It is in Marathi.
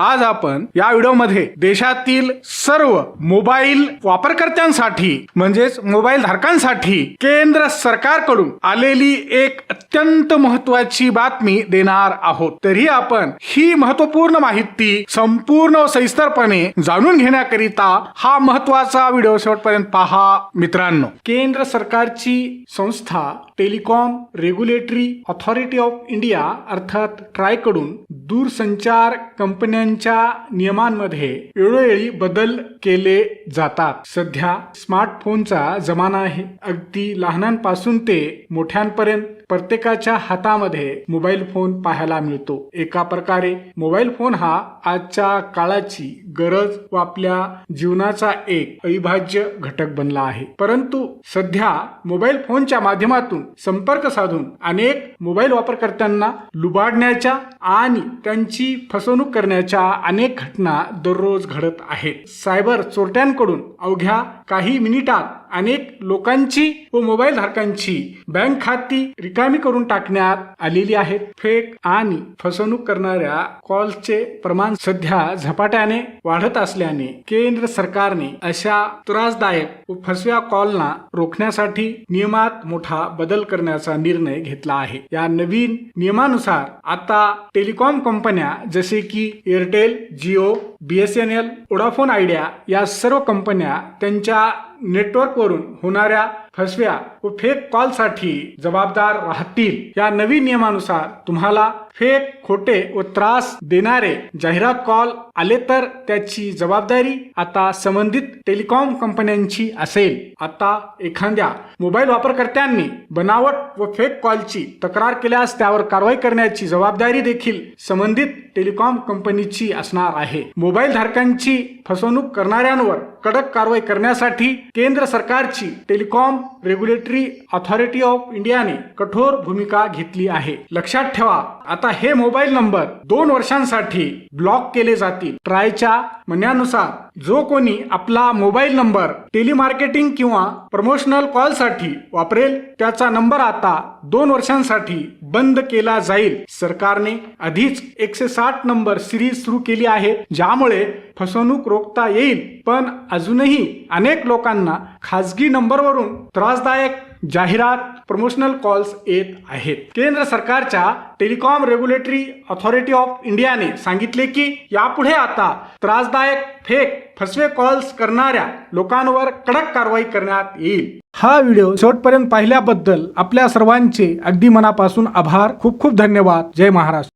आज आपण या व्हिडिओमध्ये देशातील सर्व मोबाईल वापरकर्त्यांसाठी म्हणजेच मोबाईल धारकांसाठी केंद्र सरकारकडून आलेली एक अत्यंत महत्वाची बातमी देणार आहोत. तरी आपण ही महत्त्वपूर्ण माहिती संपूर्ण व सविस्तरपणे जाणून घेण्याकरिता हा महत्त्वाचा व्हिडिओ शेवटपर्यंत पहा मित्रांनो. केंद्र सरकारची संस्था telecom regulatory authority of India अर्थात ट्रायकडून दूरसंचार कंपन्यांच्या नियमांमध्ये वेळोवेळी बदल केले जातात. सध्या स्मार्टफोनचा जमाना आहे. अगदी लहानांपासून ते मोठ्यांपर्यंत प्रत्येकाच्या हातामध्ये मोबाईल फोन पाहायला मिळतो. एका प्रकारे मोबाईल फोन हा आजच्या काळाची गरज व आपल्या जीवनाचा एक अविभाज्य घटक बनला आहे. परंतु सध्या मोबाईल फोनच्या माध्यमातून संपर्क साधून अनेक मोबाईल वापरकर्त्यांना लुबाडण्याच्या आणि त्यांची फसवणूक करण्याच्या अनेक घटना दररोज घडत आहेत. सायबर चोरट्यांकडून अवघ्या काही मिनिटात अनेक लोकांची व मोबाईल धारकांची बँक खाती रिकामी करून टाकण्यात आलेली आहेत. फेक आणि फसवणूक करणाऱ्या कॉलचे प्रमाण सध्या झपाट्याने वाढत असल्याने केंद्र सरकारने अशा त्रासदायक व फसव्या कॉलना रोखण्यासाठी नियमात मोठा बदल करण्याचा निर्णय घेतला आहे. या नवीन नियमानुसार आता टेलिकॉम कंपन्या जसे की Airtel Jio BSNL Vodafone Idea या सर्व कंपन्या त्यांच्या नेटवर्कवरून होणाऱ्या फसव्या व फेक कॉलसाठी जबाबदार राहतील या नवीन नियमानुसार तुम्हाला फेक खोटे व त्रास देणारे जाहिरात कॉल आले तर त्याची जबाबदारी आता संबंधित टेलिकॉम कंपन्यांची असेल. आता एखाद्या मोबाईल वापरकर्त्यांनी बनावट व फेक कॉलची तक्रार केल्यास त्यावर कारवाई करण्याची जबाबदारी देखील संबंधित टेलिकॉम कंपनीची असणार आहे. मोबाईल धारकांची फसवणूक करणाऱ्यांवर कडक कारवाई करण्यासाठी केंद्र सरकारची टेलिकॉम रेग्युलेटरी ऑथॉरिटी ऑफ इंडियाने कठोर भूमिका घेतली आहे. लक्षात ठेवा आता हे मोबाईल नंबर दोन वर्षांसाठी ब्लॉक केले जातील. ट्रायच्या म्हणण्यानुसार जो कोणी आपला मोबाईल नंबर टेलिमार्केटिंग किंवा प्रमोशनल कॉलसाठी वापरेल त्याचा नंबर आता दोन वर्षांसाठी बंद केला जाईल. सरकारने आधीच एकशे साठ नंबर सिरीज सुरू केली आहे ज्यामुळे फसवणूक रोखता येईल. पण अजूनही अनेक लोकांना खाजगी नंबरवरून त्रासदायक जाहिरात प्रमोशनल कॉल्स येत आहेत. केंद्र सरकारच्या टेलिकॉम रेग्युलेटरी ऑथॉरिटी ऑफ इंडियाने सांगितले की यापुढे आता त्रासदायक फेक फसवे कॉल्स करणाऱ्या लोकांवर कडक कारवाई करण्यात येईल. हा व्हिडिओ शेवटपर्यंत पाहिल्याबद्दल आपल्या सर्वांचे अगदी मनापासून आभार. खूप खूप धन्यवाद. जय महाराष्ट्र.